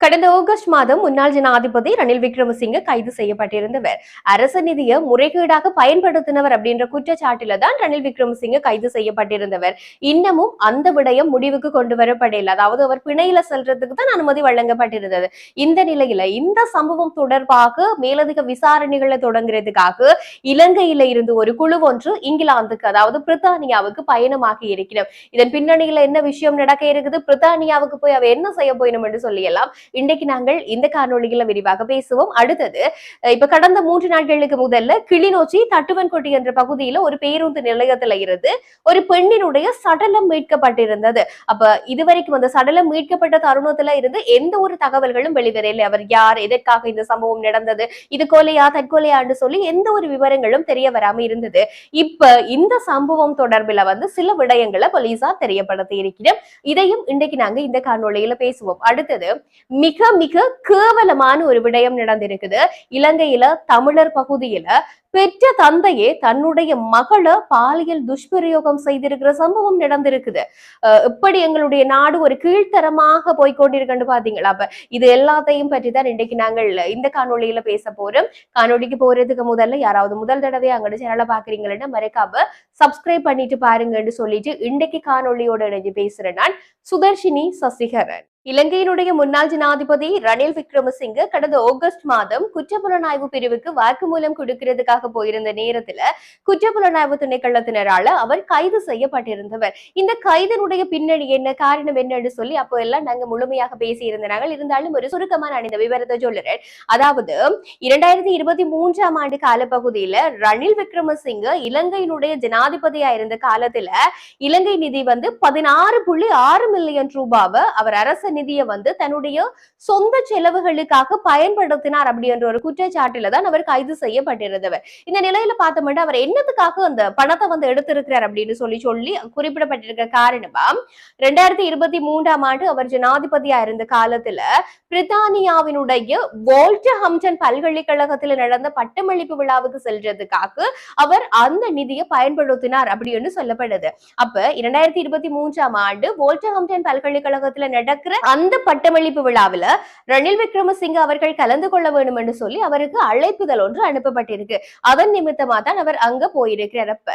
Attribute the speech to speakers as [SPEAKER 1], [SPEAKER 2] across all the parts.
[SPEAKER 1] கடந்த ஆகஸ்ட் மாதம் முன்னாள் ஜனாதிபதி ரணில் விக்ரமசிங்க கைது செய்யப்பட்டிருந்தவர். அரச நிதியை முறைகேடாக பயன்படுத்தினவர் அப்படின்ற குற்றச்சாட்டில தான் ரணில் விக்ரமசிங்க கைது செய்யப்பட்டிருந்தவர். இன்னமும் அந்த விடயம் முடிவுக்கு கொண்டு வரப்படவில்லை அதாவது அவர் பிணையில செல்றதுக்கு தான் அனுமதி வழங்கப்பட்டிருந்தது. இந்த நிலையில இந்த சம்பவம் தொடர்பாக மேலதிக விசாரணைகளை தொடங்குறதுக்காக இலங்கையில இருந்து ஒரு குழு ஒன்று இங்கிலாந்துக்கு அதாவது பிரித்தானியாவுக்கு பயணமாகி இருக்கிறோம். இதன் பின்னணியில என்ன விஷயம் நடக்க இருக்குது? பிரித்தானியாவுக்கு போய் அவ என்ன செய்ய போயிடும் என்று சொல்லியெல்லாம் இன்றைக்கு நாங்கள் இந்த காணொலியில விரிவாக பேசுவோம். அடுத்தது இப்ப கடந்த மூன்று நாட்களுக்கு முதல்ல கிளிநொச்சி தட்டுவன்கொட்டி என்ற பகுதியில ஒரு பேருந்து நிலையத்துல இருந்து ஒரு பெண்ணினுடைய சடலம் மீட்கப்பட்டிருந்தது. அப்ப இதுவரைக்கும் அந்த சடலம் மீட்கப்பட்ட தருணத்துல இருந்து எந்த ஒரு தகவல்களும் வெளிவரையில அவர் யார் எதற்காக இந்த சம்பவம் நடந்தது இது கொலையா தற்கொலையான்னு சொல்லி எந்த ஒரு விவரங்களும் தெரிய வராம இருந்தது. இப்ப இந்த சம்பவம் தொடர்பில் வந்து சில விடயங்களை போலீசார் தெரியப்படுத்தி இருக்கிறோம் இதையும் இன்றைக்கு நாங்க இந்த காணொலியில பேசுவோம். அடுத்தது மிக மிக கேவலமான ஒரு விடயம் நடந்திருக்குது. இலங்கையில தமிழர் பகுதியில பெற்ற தந்தையே தன்னுடைய மகளை பாலியல் துஷ்பிரயோகம் செய்திருக்கிற சம்பவம் நடந்திருக்குது. இப்படி எங்களுடைய நாடு ஒரு கீழ்த்தரமாக போய்கொண்டிருக்குன்னு பாத்தீங்களா அப்ப இது எல்லாத்தையும் பற்றி தான் இன்றைக்கு நாங்கள் இந்த காணொலியில பேச போறோம். காணொலிக்கு போறதுக்கு முதல்ல யாராவது முதல் தடவை அங்கட சேனலை பாக்குறீங்கன்னா மறக்காம சப்ஸ்கிரைப் பண்ணிட்டு பாருங்கன்னு சொல்லிட்டு இன்றைக்கு காணொலியோட இணைஞ்சு பேசுறேன் நான் சுதர்ஷினி சசிகரன். இலங்கையினுடைய முன்னாள் ஜனாதிபதி ரணில் விக்ரமசிங்க கடந்த ஆகஸ்ட் மாதம் குற்றப்புலனாய்வு பிரிவுக்கு வாக்குமூலம் கொடுக்கிறதுக்காக போயிருந்த நேரத்துல குற்றப்புலனாய்வு திணைக்களத்தினரால அவர் கைது செய்யப்பட்டிருந்தவர். இந்த கைதனுடைய பின்னணி என்ன காரணம் என்னன்னு சொல்லி அப்போ எல்லாம் நாங்க முழுமையாக பேசி இருந்தனாங்க இருந்தாலும் ஒரு சுருக்கமா நான் இந்த விவரத்தை சொல்லுறேன். அதாவது இரண்டாயிரத்தி இருபத்தி மூன்றாம் ஆண்டு காலப்பகுதியில ரணில் விக்ரமசிங்க இலங்கையினுடைய ஜனாதிபதியா இருந்த காலத்துல இலங்கை நிதி வந்து பதினாறு புள்ளி ஆறு மில்லியன் ரூபாவை அவர் அரச நிதியை வந்து தன்னுடைய சொந்த செலவுகளுக்காக பயன்படுத்தினார் அப்படின்ற ஒரு குற்றச்சாட்டுல தான் அவர் கைது செய்யப்பட்டிருந்தவர். இந்த நிலையில பார்த்தோம்னா அவர் என்னத்துக்காக அந்த பணத்தை வந்து எடுத்திருக்கிறார் அப்படின்னு சொல்லி சொல்லி குறிப்பிடப்பட்டிருக்கிற காரணமா ரெண்டாயிரத்தி இருபத்தி மூன்றாம் ஆண்டு அவர் ஜனாதிபதியா இருந்த காலத்துல பிரித்தானியாவினுடைய வோல்ட் ஹம்டன் பல்கலைக்கழகத்துல நடந்த பட்டமளிப்பு விழாவுக்கு செல்றதுக்காக அவர் அந்த நிதியை பயன்படுத்தினார் அப்படின்னு சொல்லப்படுது. அப்ப இரண்டாயிரத்தி இருபத்தி மூன்றாம் ஆண்டு வோல்டஹம்டன் பல்கலைக்கழகத்துல நடக்கிற அந்த பட்டமளிப்பு விழாவுல ரணில் விக்ரமசிங்க அவர்கள் கலந்து கொள்ள வேண்டும் என்று சொல்லி அவருக்கு அழைப்புதல் ஒன்று அனுப்பப்பட்டிருக்கு. அதன் நிமித்தமா தான் அவர் அங்க போயிருக்கிறார். அப்ப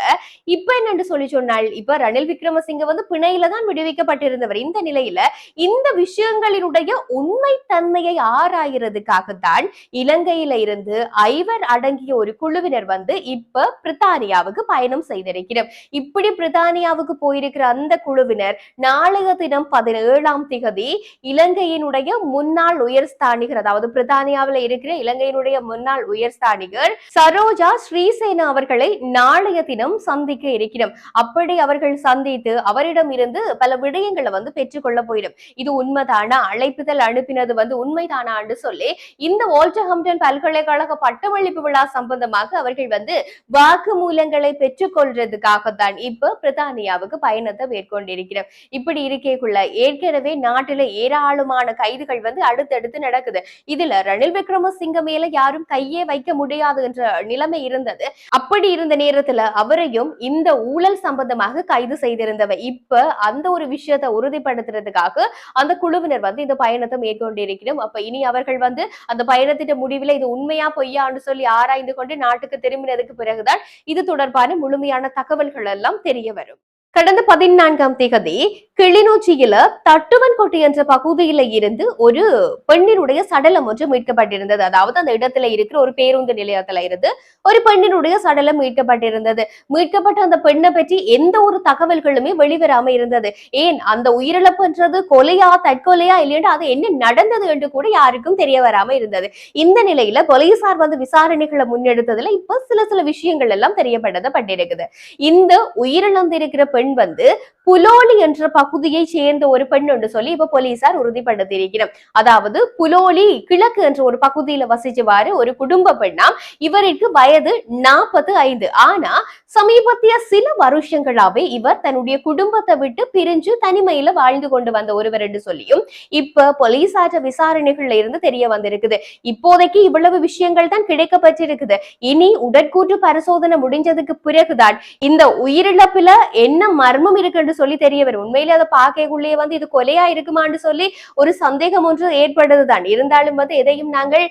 [SPEAKER 1] இப்ப என்னன்னு சொல்லி சொன்னால் இப்ப ரணில் விக்ரமசிங்க வந்து பிணையில தான் விடுவிக்கப்பட்டிருந்தவர். இந்த நிலையில இந்த விஷயங்களினுடைய உண்மைத்தன்மையை ஆராயறதுக்காகத்தான் இலங்கையில இருந்து ஐவர் அடங்கிய ஒரு குழுவினர் வந்து இப்ப பிரித்தானியாவுக்கு பயணம் செய்திருக்கிறோம் இப்படி பிரித்தானியாவுக்கு போயிருக்கிற அந்த குழுவினர் நாளைய தினம் பதினேழாம் திகதி இலங்கையினுடைய முன்னாள் உயர்ஸ்தானிகர் அதாவது பிரித்தானியாவில இருக்கிற இலங்கையினுடைய முன்னாள் உயர்ஸ்தானிகர் சரோஜா ராஜா ஸ்ரீசேனா அவர்களை நாளைய தினம் சந்திக்க இருக்கிறோம். அப்படி அவர்கள் சந்தித்து அவரிடம் இருந்து பல விடயங்களை வந்து பெற்றுக்கொள்ள போயிடும். இது உண்மைதானா? அழைப்புதல் அனுப்பினது வந்து உண்மைதானான்னு சொல்லி இந்த வால்டர்ஹம்டன் பல்கலைக்கழக பட்டமளிப்பு விழா சம்பந்தமாக அவர்கள் வந்து வாக்கு மூலங்களை பெற்றுக்கொள்றதுக்காகத்தான் இப்ப பிரித்தானியாவுக்கு பயணத்தை மேற்கொண்டிருக்கிறோம். இப்படி இருக்கேக்குள்ள ஏற்கனவே நாட்டில ஏராளமான கைதுகள் வந்து அடுத்தடுத்து நடக்குது. இதுல ரணில் விக்ரமசிங்க மேல யாரும் கையே வைக்க முடியாது என்ற நிலைமை இருந்தது. அப்படி இருந்த நேரத்துல அவரையும் இந்த ஊழல் சம்பந்தமாக கைது செய்திருந்தவர் இப்ப அந்த ஒரு விஷயத்தை உறுதிப்படுத்துறதுக்காக அந்த குழுவினர் வந்து இந்த பயணத்தை மேற்கொண்டிருக்கிறோம். அப்ப இனி அவர்கள் வந்து அந்த பயணத்தின் முடிவில் இது உண்மையா பொய்யான்னு சொல்லி ஆராய்ந்து கொண்டு நாட்டுக்கு திரும்பினதுக்கு பிறகுதான் இது தொடர்பான முழுமையான தகவல்கள் எல்லாம் தெரிய வரும். கடந்த பதினான்காம் திகதி கிளிநொச்சியில தட்டுவன்கொட்டி என்ற பகுதியில இருந்து ஒரு பெண்ணினுடைய சடலம் ஒன்று மீட்கப்பட்டிருந்தது. அதாவது அந்த இடத்துல இருக்கிற ஒரு பேருந்து நிலையத்துல இருந்து ஒரு பெண்ணினுடைய சடலம் மீட்கப்பட்டிருந்தது. மீட்கப்பட்ட அந்த பெண்ணை பற்றி எந்த ஒரு தகவல்களுமே வெளிவராம இருந்தது. ஏன்? அந்த உயிரிழப்புன்றது கொலையா தற்கொலையா இல்லையா அது என்ன நடந்தது என்று கூட யாருக்கும் தெரிய வராம இருந்தது. இந்த நிலையில போலீசார் வந்து விசாரணைகளை முன்னெடுத்ததுல இப்ப சில சில விஷயங்கள் எல்லாம் தெரியப்படுத்தப்பட்டிருக்குது இந்த உயிரிழந்திருக்கிற பெண் பெண் வந்து புலோலி என்ற பகுதியை சேர்ந்த ஒரு பெண் என்று சொல்லி இப்ப போலீசார் உறுதிப்படுத்தியிருக்கிறோம். அதாவது புலோலி கிழக்கு என்ற ஒரு பகுதியில வசிச்சுவாரு ஒரு குடும்ப பெண்ணாம் இவருக்கு வயது நாற்பது ஐந்து. ஆனா சமீபத்திய சில வருஷங்களாவே இவர் தன்னுடைய குடும்பத்தை விட்டு பிரிஞ்சு தனிமையில வாழ்ந்து கொண்டு வந்த ஒருவர் என்று சொல்லியும் இப்ப போலீசாற்ற விசாரணைகள்ல இருந்து தெரிய வந்திருக்குது. இப்போதைக்கு இவ்வளவு விஷயங்கள் தான் கிடைக்கப்பட்டிருக்குது. இனி உடற்கூற்று பரிசோதனை முடிஞ்சதுக்கு பிறகுதான் இந்த உயிரிழப்புல என்ன மர்மம் இருக்குன்னு சொல்லி தெரிய வரும். உண்மையில அதை பார்க்கக்குள்ளேயே வந்து இது கொலையா இருக்குமான்னு சொல்லி ஒரு சந்தேகம் ஒன்று ஏற்படுதுதான் இருந்தாலும் வந்து எதையும் நாங்கள்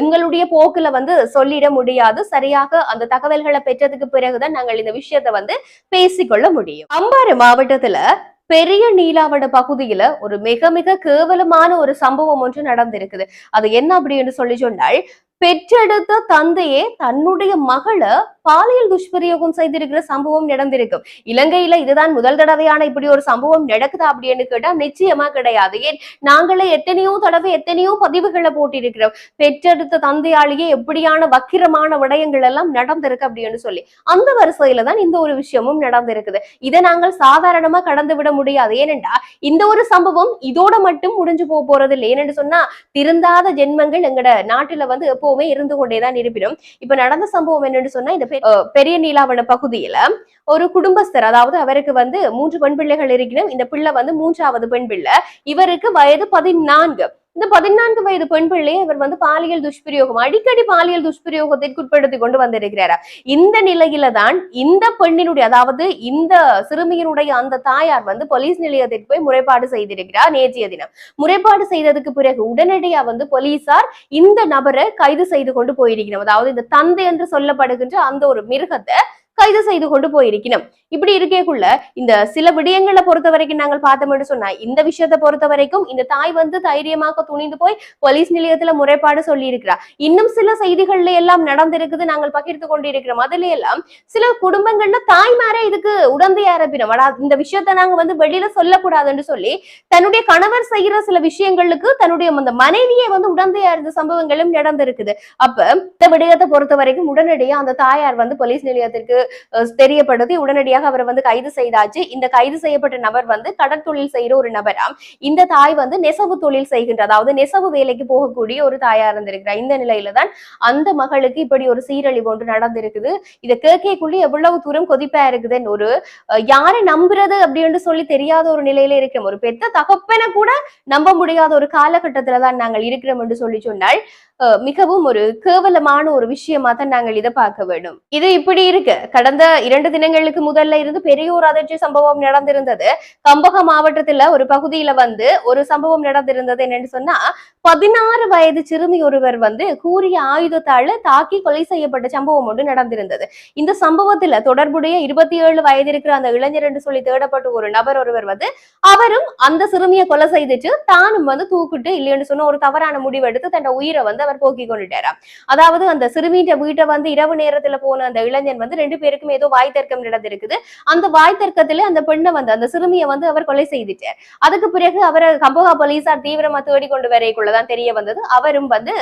[SPEAKER 1] எங்களுடைய போக்குல வந்து சொல்லிட முடியாது. சரியாக அந்த தகவல்களை பெற்றதுக்கு பிறகுதான் நாங்கள் இந்த விஷயத்தை வந்து பேசிக்கொள்ள முடியும். அம்பாறு மாவட்டத்துல பெரிய நீலாவட பகுதியில ஒரு மிக மிக கேவலமான ஒரு சம்பவம் ஒன்று நடந்திருக்குது. அது என்ன அப்படின்னு சொல்லி சொன்னால் பெற்றெடுத்த தந்தையே தன்னுடைய மகளை பாலியல் துஷ்பிரயோகம் செய்திருக்கிற சம்பவம் நடந்திருக்கும். இலங்கையில இதுதான் முதல் தடவையான இப்படி ஒரு சம்பவம் நடக்குதா அப்படின்னு கேட்டா நிச்சயமா கிடையாது. ஏன்? நாங்களே எத்தனையோ தடவை எத்தனையோ பதிவுகளை போட்டிருக்கிறோம். பெற்றெடுத்த தந்தையாலேயே எப்படியான வக்கிரமான விடயங்கள் எல்லாம் நடந்திருக்கு அப்படின்னு சொல்லி. அந்த வரிசையில தான் இந்த ஒரு விஷயமும் நடந்திருக்குது. இதை நாங்கள் சாதாரணமா கடந்து விட முடியாது. ஏனென்றா இந்த ஒரு சம்பவம் இதோட மட்டும் முடிஞ்சு போக போறது இல்லை ஏனென்று சொன்னா திருந்தாத ஜென்மங்கள் எங்கட நாட்டுல வந்து எப்பவுமே இருந்து கொண்டேதான் இருப்பினும். இப்ப நடந்த சம்பவம் என்னன்னு சொன்னா இந்த பெரிய நீலாவண பகுதியில ஒரு குடும்பஸ்தர் அதாவது அவருக்கு வந்து மூன்று பெண் பிள்ளைகள் இருக்கணும் இந்த பிள்ளை வந்து மூன்றாவது பெண் பிள்ளை. இவருக்கு வயது பதினான்கு. இந்த பதினான்கு வயது பெண் பிள்ளையை இவர் வந்து பாலியல் துஷ்பிரயோகம் அடிக்கடி பாலியல் துஷ்பிரயோகத்திற்கு உட்படுத்தி கொண்டு வந்திருக்கிறாரா. இந்த நிலையில தான் இந்த பெண்ணினுடைய அதாவது இந்த சிறுமியினுடைய அந்த தாயார் வந்து போலீஸ் நிலையத்திற்கு போய் முறைப்பாடு செய்திருக்கிறார் நேற்றைய தினம். முறைப்பாடு செய்ததுக்கு பிறகு உடனடியா வந்து போலீசார் இந்த நபரை கைது செய்து கொண்டு போயிருக்கிறார் அதாவது இந்த தந்தை என்று சொல்லப்படுகின்ற அந்த ஒரு மிருகத்தை கைது செய்து கொண்டு போயிருக்கணும். இப்படி இருக்கேக்குள்ள இந்த சில விடயங்களை பொறுத்த வரைக்கும் நாங்கள் பார்த்தோம்னு சொன்னா இந்த விஷயத்தை பொறுத்த வரைக்கும் இந்த தாய் வந்து தைரியமாக துணிந்து போய் போலீஸ் நிலையத்துல முறைப்பாடு சொல்லி இருக்கிறா இன்னும் சில செய்திகள்ல எல்லாம் நடந்திருக்குது நாங்கள் பகிர்ந்து கொண்டிருக்கிறோம். அதுல எல்லாம் சில குடும்பங்கள்ல தாய்மாரே இதுக்கு உடந்தை இருப்பினோம் இந்த விஷயத்த நாங்க வந்து வெளியில சொல்லக்கூடாதுன்னு சொல்லி தன்னுடைய கணவர் செய்யற சில விஷயங்களுக்கு தன்னுடைய அந்த மனைவியே வந்து உடந்தையா இருந்த சம்பவங்களும் நடந்திருக்குது. அப்ப இந்த விடயத்தை பொறுத்த வரைக்கும் உடனடியா அந்த தாயார் வந்து போலீஸ் நிலையத்திற்கு தெரியப்படுது. உடனடியாக அவரை வந்து கைது செய்தாச்சு. இந்த கைது செய்யப்பட்ட நபர் வந்து கடற்தொழில் செய்யற ஒரு நபராம். இந்த தாய் வந்து நெசவு தொழில் செய்கின்ற அதாவது நெசவு வேலைக்கு போகக்கூடிய ஒரு தாயா இருந்திருக்கிறார். இந்த நிலையில தான் அந்த மகளுக்கு இப்படி ஒரு சீரழிவு ஒன்று நடந்திருக்குது. இதை கேட்கக்குள்ளே எவ்வளவு தூரம் கொதிப்பா இருக்குதுன்னு ஒரு யாரை நம்புறது அப்படின்னு சொல்லி தெரியாத ஒரு நிலையில இருக்கிறோம். ஒரு பெத்த தகப்பனை கூட நம்ப முடியாத ஒரு காலகட்டத்துலதான் நாங்கள் இருக்கிறோம் என்று சொல்லி சொன்னால் மிகவும் ஒரு கேவலமான ஒரு விஷயமா தான் நாங்கள் இதை பார்க்க வேண்டும். இது இப்படி இருக்கு. கடந்த இரண்டு தினங்களுக்கு முதல்ல இருந்து பெரிய ஒரு அதிர்ச்சி சம்பவம் நடந்திருந்தது. கம்பக மாவட்டத்துல ஒரு பகுதியில வந்து ஒரு சம்பவம் நடந்திருந்தது என்னன்னு சொன்னா பதினாறு வயது சிறுமி ஒருவர் வந்து கூறிய ஆயுதத்தால தாக்கி கொலை செய்யப்பட்ட சம்பவம் ஒன்று நடந்திருந்தது. இந்த சம்பவத்துல தொடர்புடைய இருபத்தி ஏழு வயது இருக்கிற அந்த இளைஞர் என்று சொல்லி தேடப்பட்ட ஒரு நபர் ஒருவர் வந்து அவரும் அந்த சிறுமியை கொலை செய்துட்டு தானும் வந்து தூக்கிட்டு இல்லைன்னு சொன்ன ஒரு தவறான முடிவெடுத்து தன் உயிரை வந்து அவர் போக்கி கொண்டுட்டாராம் அதாவது அந்த சிறுமியிட்ட வீட்டை வந்து இரவு நேரத்துல போன அந்த இளைஞன் வந்து ரெண்டு பேருக்கும் ஏதோ வாய் தர்க்கம் நடந்திருக்குது. அந்த வாய் தர்க்கத்துல அந்த பெண்ணை வந்து அந்த சிறுமியை வந்து அவர் கொலை செய்துட்டார். அதுக்கு பிறகு அவரை கம்போகா போலீசார் தீவிரமா தேடிக்கொண்டு வரைக்குள்ளதான் தெரிய வந்தது. அவரும் வந்து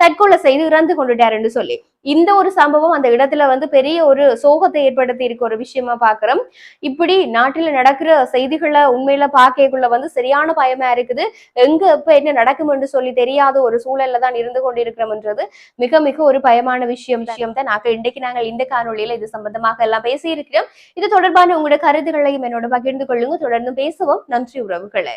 [SPEAKER 1] தற்கொலை செய்து இறந்து கொண்டுட்டாருன்னு சொல்லி. இந்த ஒரு சம்பவம் அந்த இடத்துல வந்து பெரிய ஒரு சோகத்தை ஏற்படுத்தி இருக்க ஒரு விஷயமா பாக்குறோம். இப்படி நாட்டில நடக்கிற செய்திகளை உண்மையில பார்க்கக்குள்ள வந்து சரியான பயமா இருக்குது. எங்க எப்ப என்ன நடக்கும்னு சொல்லி தெரியாத ஒரு சூழல்ல தான் இருந்து கொண்டிருக்கிறோம்ன்றது மிக மிக ஒரு பயமான விஷயம் விஷயம் தான். நாங்க இன்றைக்கு நாங்கள் இந்த காணொளியில இது சம்பந்தமாக எல்லாம் பேசி இருக்கிறோம் இது தொடர்பான உங்களோட கருத்துக்களையும் என்னோட பகிர்ந்து கொள்ளுங்க. தொடர்ந்து பேசுவோம். நன்றி உறவுகளே.